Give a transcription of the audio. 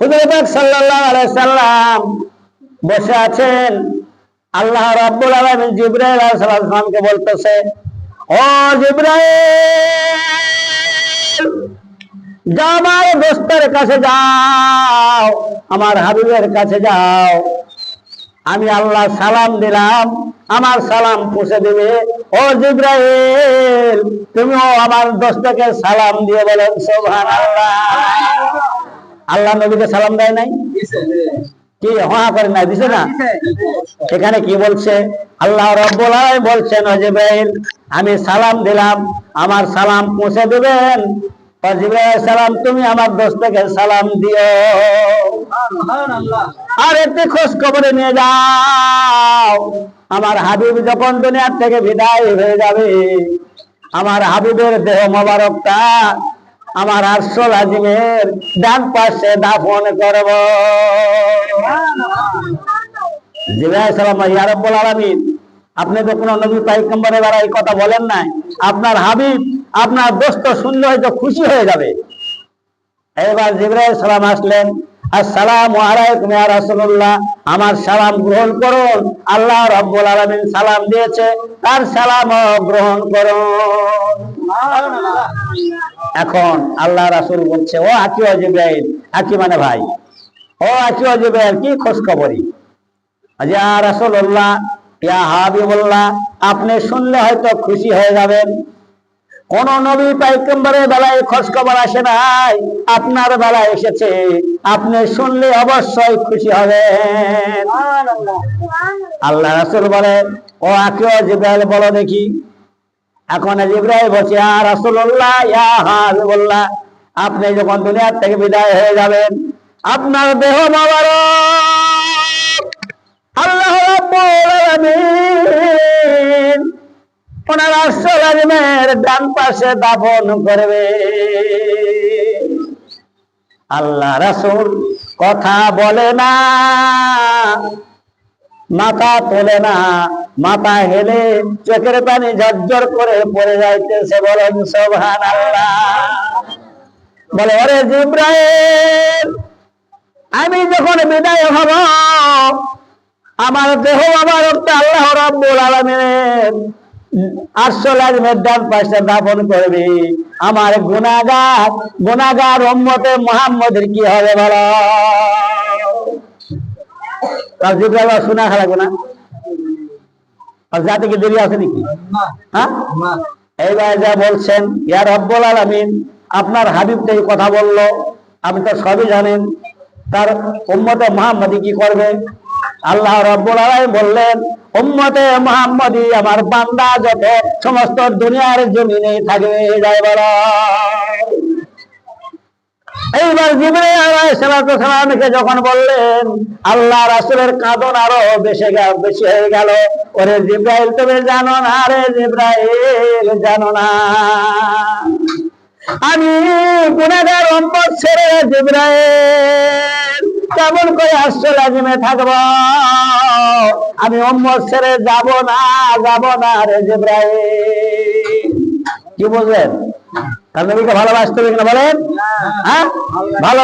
হুজুর পাক সাল্লাল্লাহু সাল্লাম বসে আছেন। আল্লাহ রাব্বুল আলামিন জিবরাইল আলাইহিস সালামকে বলতেছে, ও জিবরাইল আমার দোস্তের কাছে যাও, আমার হাবিবের কাছে যাও। আমি আল্লাহ সালাম দিলাম, আমার সালাম পৌঁছে দিবে। ও জিব্রাইল, তুমিও আমার দোস্তকে সালাম দিয়ে বলেন সোভান আল্লাহ আল্লাহ নবীকে সালাম দেয় নাই? কি হা করে না দিছে না? এখানে কি বলছে? আল্লাহ রব্বুল আলামিন বলছেন জিব্রাইল আমি সালাম দিলাম আমার সালাম পৌঁছে দেবেন। সালাম তুমি আমার দোস্তকে সালাম দিও। আর একটি খোঁজ খবরে নিয়ে যাও। আমার হাবিব যখন দুনিয়ার থেকে বিদায় হয়ে যাবে আমার হাবিবের দেহ মোবারকটা আমার আরশোল আজিমের ডান পাশে দাফন করব। আপনি তো কোনো নবী পাইগম্বরের দ্বারা এই কথা বলেন নাই। আপনার হাবিব, আপনার দোস্ত শুনলে হয়তো খুশি হয়ে যাবে। এবার জিব্রাইল সালাম আসলেন, আসসালামু আলাইকুম ইয়া আমার সালাম গ্রহণ করুন। আল্লাহ রাব্বুল আলামিন সালাম দিয়েছে, তার সালাম গ্রহণ করুন। এখন আল্লাহ রাসুল বলছে ও আকি ও আকি মানে ভাই? ও আকি ও জিব্রাইল কি খোঁজ খবরই ইয়া ইয়া হাবিবুল্লাহ আপনি শুনলে হয়তো খুশি হয়ে যাবেন। কোন নবী পাইকম্বরের বেলায় খোঁজ খবর আসে নাই আপনার বেলায় এসেছে। আপনি শুনলে অবশ্যই খুশি হবেন। আল্লাহ রাসূল বলে ও আকিও জিব্রাইল বলো দেখি। এখন জিব্রাইল বলছে, ইয়া রাসূলুল্লাহ, ইয়া হাবিবুল্লাহ, আপনি যখন দুনিয়ার থেকে বিদায় হয়ে যাবেন, আপনার দেহ মোবারক, আল্লাহ রাব্বুল আলামিন ওনার আজমের ডান পাশে দাফন করবে। আল্লাহ রাসূল কথা বলে না। মাথা তোলে না। মাথা হেলে চোখের পানি ঝরঝর করে পড়ে যাইতেছে বলেন সোভান বলে, ওরে জিব্রাইল, আমি যখন বিদায় হব, আমার দেহ আমার আল্লাহ রাব্বুল করবে। আমার গুনাগার গুনাগার উম্মতে মুহাম্মদের কি হবে বলো? তার শোনা খারাপ গুনা আর জাতি কি দেরি আছে নাকি? হ্যাঁ? এইবার যা বলছেন ইয়া রব্বুল আলামিন আপনার হাবিব এই কথা বলল আপনি তো সবই জানেন। তার উম্মতে মুহাম্মদি কি করবে? আল্লাহ রব্বুল আলামিন বললেন উম্মতে মুহাম্মদি আমার বান্দা যত সমস্ত দুনিয়ার জমিনে থাকবে যায় বলো এইবার সালামকে যখন বললেন, আল্লাহ রাসূলের কাঁদন আরও বেশি বেশি হয়ে গেল। ওরে জিব্রাইল, তুমি জানো না রে জিব্রাইল, জানো না। আমি গুনাহগার উম্মত ছেড়ে জিব্রাইল, কেমন করে আসল আজিমে থাকব? আমি উম্মত ছেড়ে যাব না যাব না রে জিব্রাইল। কি বলবেন তার নবীকে ভালোবাসতে হবে কিনা বলেন? হ্যাঁ? ভালো